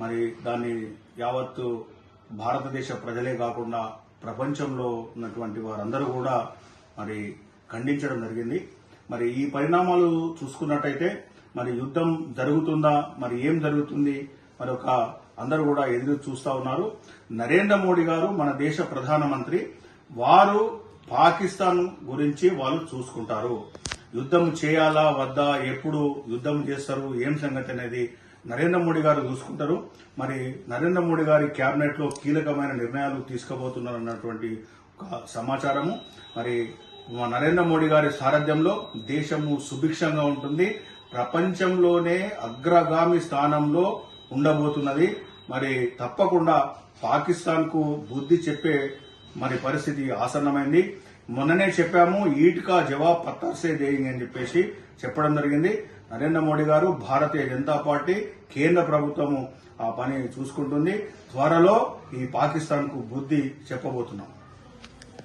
మరి దాన్ని యావత్తు భారతదేశ ప్రజలే కాకుండా ప్రపంచంలో ఉన్నటువంటి వారందరూ కూడా మరి ఖండించడం జరిగింది. మరి ఈ పరిణామాలు చూసుకున్నట్టయితే మరి యుద్ధం జరుగుతుందా? మరి ఏం జరుగుతుంది? మరి ఒక అందరూ కూడా ఎదురు చూస్తా ఉన్నారు. నరేంద్ర మోడీ గారు మన దేశ ప్రధానమంత్రి వారు పాకిస్తాన్ గురించి వాళ్ళు చూసుకుంటారు. యుద్ధం చేయాలా? వద్దా? ఎప్పుడు యుద్ధం చేస్తారు? ఏం సంగతి అనేది నరేంద్ర మోడీ గారు చూసుకుంటారు. మరి నరేంద్ర మోడీ గారి క్యాబినెట్లో లో కీలకమైన నిర్ణయాలు తీసుకోబోతున్నారు అన్నటువంటి ఒక సమాచారము. మరి నరేంద్ర మోడీ గారి సారథ్యంలో దేశము సుభిక్షంగా ఉంటుంది. ప్రపంచంలోనే అగ్రగామి స్థానంలో ఉండబోతున్నది. మరి తప్పకుండా పాకిస్తాన్కు బుద్ధి చెప్పే మరి పరిస్థితి ఆసన్నమైంది. మొన్ననే చెప్పాము ఈట్కా జవాబ్ పత్తార్సే దేయింగ్ అని చెప్పేసి చెప్పడం జరిగింది. నరేంద్ర మోడీ గారు భారతీయ జనతా పార్టీ కేంద్ర ప్రభుత్వము ఆ పని చూసుకుంటుంది. త్వరలో ఈ పాకిస్తాన్కు బుద్ధి చెప్పబోతున్నాం.